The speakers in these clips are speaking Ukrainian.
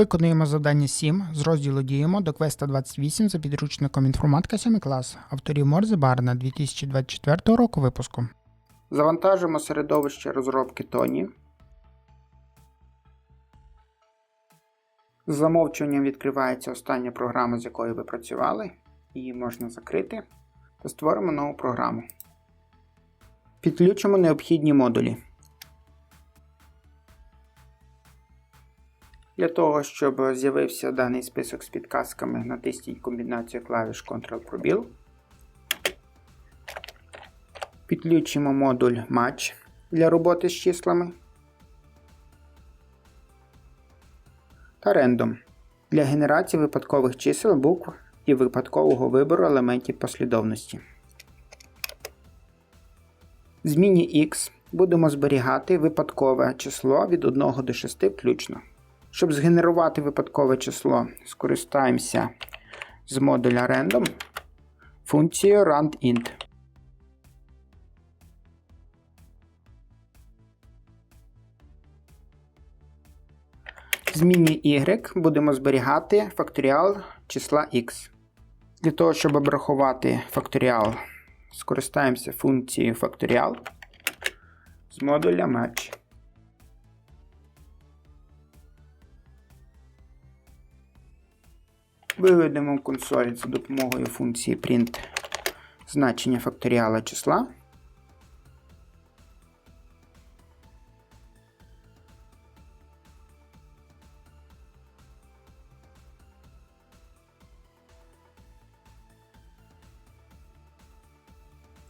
Виконуємо завдання 7 з розділу Діємо до квеста 28 за підручником інформатика 7 клас авторів Морзе Барна 2024 року випуску. Завантажимо середовище розробки Тоні. З замовчуванням відкривається остання програма, з якою ви працювали. Її можна закрити. Та створимо нову програму. Підключимо необхідні модулі. Для того, щоб з'явився даний список з підказками, натисніть комбінацію клавіш Ctrl-пробіл. Підключимо модуль Match для роботи з числами. Та Random для генерації випадкових чисел, букв і випадкового вибору елементів послідовності. В зміні X будемо зберігати випадкове число від 1 до 6 включно. Щоб згенерувати випадкове число, скористаємося з модуля random функцією randint. В зміні y будемо зберігати факторіал числа x. Для того, щоб обрахувати факторіал, скористаємося функцією факторіал з модуля match. Виведемо в консоль за допомогою функції print значення факторіала числа.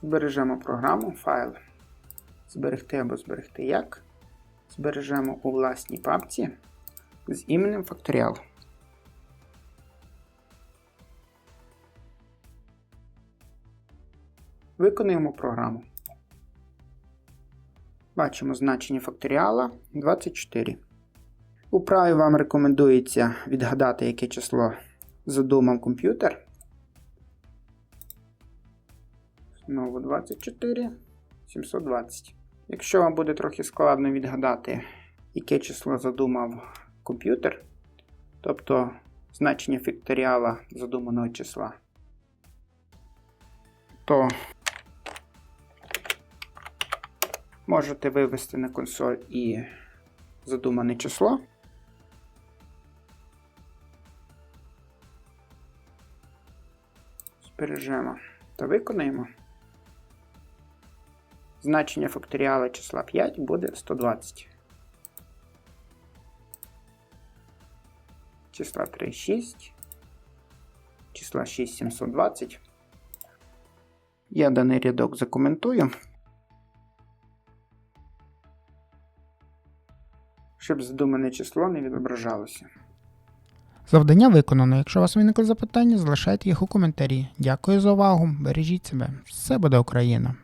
Збережемо програму, файл, зберегти або зберегти як. Збережемо у власній папці з іменем факторіал. Виконуємо програму. Бачимо значення факторіала 24. У праві вам рекомендується відгадати, яке число задумав комп'ютер. Знову 24, 720. Якщо вам буде трохи складно відгадати, яке число задумав комп'ютер, тобто значення факторіала задуманого числа, то можете вивести на консоль і задумане число. Збережемо та виконаємо. Значення факторіала числа 5 буде 120. Числа 3 6. Числа 6 720. Я даний рядок закоментую. Щоб задумане число не відображалося. Завдання виконано. Якщо у вас виникли запитання, залишайте їх у коментарі. Дякую за увагу. Бережіть себе. Все буде Україна!